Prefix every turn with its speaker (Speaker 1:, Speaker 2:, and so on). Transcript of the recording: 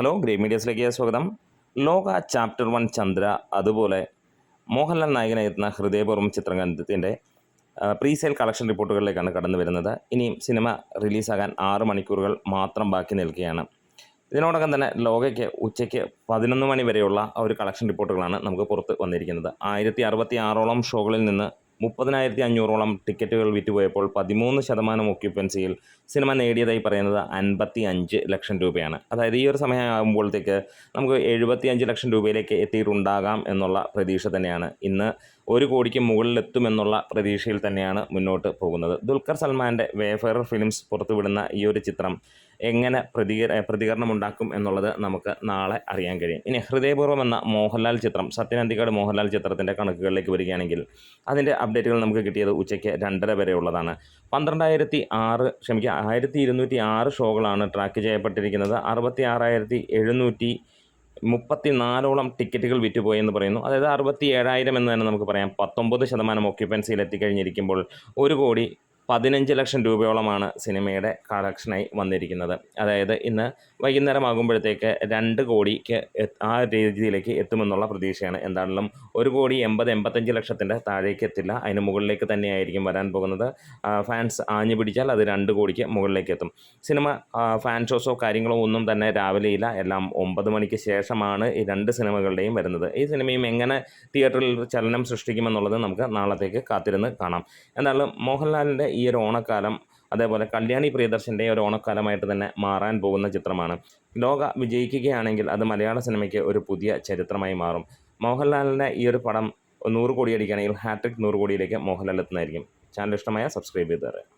Speaker 1: Hello grey മീഡിയസിലേക്ക് സ്വാഗതം. ലോക chapter one Chandra അതുപോലെ മോഹൻലാൽ നായകനായിരുന്ന ഹൃദയപൂർവം ചിത്രഗ്രന്ഥത്തിന്റെ പ്രീ സെയിൽ കളക്ഷൻ റിപ്പോർട്ടുകളിലേക്കാണ് കടന്നു വരുന്നത്. ഇനിയും സിനിമ റിലീസാകാൻ ആറ് മണിക്കൂറുകൾ മാത്രം ബാക്കി നിൽക്കുകയാണ്. ഇതിനോടകം തന്നെ ലോകയ്ക്ക് ഉച്ചയ്ക്ക് പതിനൊന്ന് മണി വരെയുള്ള ഒരു കളക്ഷൻ റിപ്പോർട്ടുകളാണ് നമുക്ക് പുറത്ത് വന്നിരിക്കുന്നത്. ആയിരത്തി അറുപത്തി ആറോളം ഷോകളിൽ നിന്ന് മുപ്പതിനായിരത്തി അഞ്ഞൂറോളം ടിക്കറ്റുകൾ വിറ്റുപോയപ്പോൾ പതിമൂന്ന് ശതമാനം ഒക്യുപ്പൻസിയിൽ സിനിമ നേടിയതായി പറയുന്നത് അൻപത്തി അഞ്ച് ലക്ഷം രൂപയാണ്. അതായത് ഈ ഒരു സമയമാകുമ്പോഴത്തേക്ക് നമുക്ക് എഴുപത്തി അഞ്ച് ലക്ഷം രൂപയിലേക്ക് എത്തിയിട്ടുണ്ടാകാം എന്നുള്ള പ്രതീക്ഷ തന്നെയാണ്. ഇന്ന് ഒരു കോടിക്ക് മുകളിലെത്തുമെന്നുള്ള പ്രതീക്ഷയിൽ തന്നെയാണ് മുന്നോട്ട് പോകുന്നത്. ദുൽഖർ സൽമാന്റെ വേഫെയർ ഫിലിംസ് പുറത്തുവിടുന്ന ഈ ഒരു ചിത്രം എങ്ങനെ പ്രതികര ഉണ്ടാക്കും എന്നുള്ളത് നമുക്ക് നാളെ അറിയാൻ കഴിയും. ഇനി ഹൃദയപൂർവം എന്ന മോഹൻലാൽ ചിത്രം സത്യനന്ദിക്കാട് മോഹൻലാൽ ചിത്രത്തിന്റെ കണക്കുകളിലേക്ക് വരികയാണെങ്കിൽ അതിന്റെ അപ്ഡേറ്റുകൾ നമുക്ക് കിട്ടിയത് ഉച്ചയ്ക്ക് രണ്ടര വരെ ഉള്ളതാണ്. പന്ത്രണ്ടായിരത്തി ആറ് ക്ഷമിക്കുക ആയിരത്തി ഇരുന്നൂറ്റി ആറ് ഷോകളാണ് ട്രാക്ക് ചെയ്യപ്പെട്ടിരിക്കുന്നത്. അറുപത്തി ആറായിരത്തി എഴുന്നൂറ്റി മുപ്പത്തി നാലോളം ടിക്കറ്റുകൾ വിറ്റുപോയി എന്ന് പറയുന്നു. അതായത് അറുപത്തി ഏഴായിരം എന്ന് തന്നെ നമുക്ക് പറയാം. പത്തൊമ്പത് ശതമാനം ഓക്യുപ്പൻസിയിൽ എത്തിക്കഴിഞ്ഞിരിക്കുമ്പോൾ ഒരു കോടി പതിനഞ്ച് ലക്ഷം രൂപയോളമാണ് സിനിമയുടെ കളക്ഷനായി വന്നിരിക്കുന്നത്. അതായത് ഇന്ന് വൈകുന്നേരമാകുമ്പോഴത്തേക്ക് രണ്ട് കോടിക്ക് ആ രീതിയിലേക്ക് എത്തുമെന്നുള്ള പ്രതീക്ഷയാണ്. എന്താണെങ്കിലും ഒരു കോടി എൺപത് എൺപത്തഞ്ച് ലക്ഷത്തിന്റെ താഴേക്ക് എത്തില്ല. അതിന് മുകളിലേക്ക് തന്നെയായിരിക്കും വരാൻ പോകുന്നത്. ഫാൻസ് ആഞ്ഞു പിടിച്ചാൽ അത് രണ്ട് കോടിക്ക് മുകളിലേക്ക് എത്തും. സിനിമ ഫാൻ ഷോസോ കാര്യങ്ങളോ ഒന്നും തന്നെ രാവിലെ ഇല്ല. എല്ലാം ഒമ്പത് മണിക്ക് ശേഷമാണ് ഈ രണ്ട് സിനിമകളുടെയും വരുന്നത്. ഈ സിനിമയും എങ്ങനെ തിയേറ്ററിൽ ചലനം സൃഷ്ടിക്കുമെന്നുള്ളത് നമുക്ക് നാളത്തേക്ക് കാത്തിരുന്ന് കാണാം. എന്തായാലും മോഹൻലാലിന്റെ ഒരു ഓണക്കാലം അതേപോലെ കല്യാണി പ്രിയദർശന്റെ ഒരു ഓണക്കാലമായിട്ട് തന്നെ മാറാൻ പോകുന്ന ചിത്രമാണ്. ലോക വിജയിക്കുകയാണെങ്കിൽ അത് മലയാള സിനിമയ്ക്ക് ഒരു പുതിയ ചരിത്രമായി മാറും. മോഹൻലാലിന്റെ ഈ ഒരു പടം നൂറ് കോടി അടിക്കുകയാണെങ്കിൽ ഹാട്രിക് നൂറ് കോടിയിലേക്ക് മോഹൻലാൽ എത്തുന്നതായിരിക്കും. ചാനൽ ഇഷ്ടമായ സബ്സ്ക്രൈബ് ചെയ്തേരെ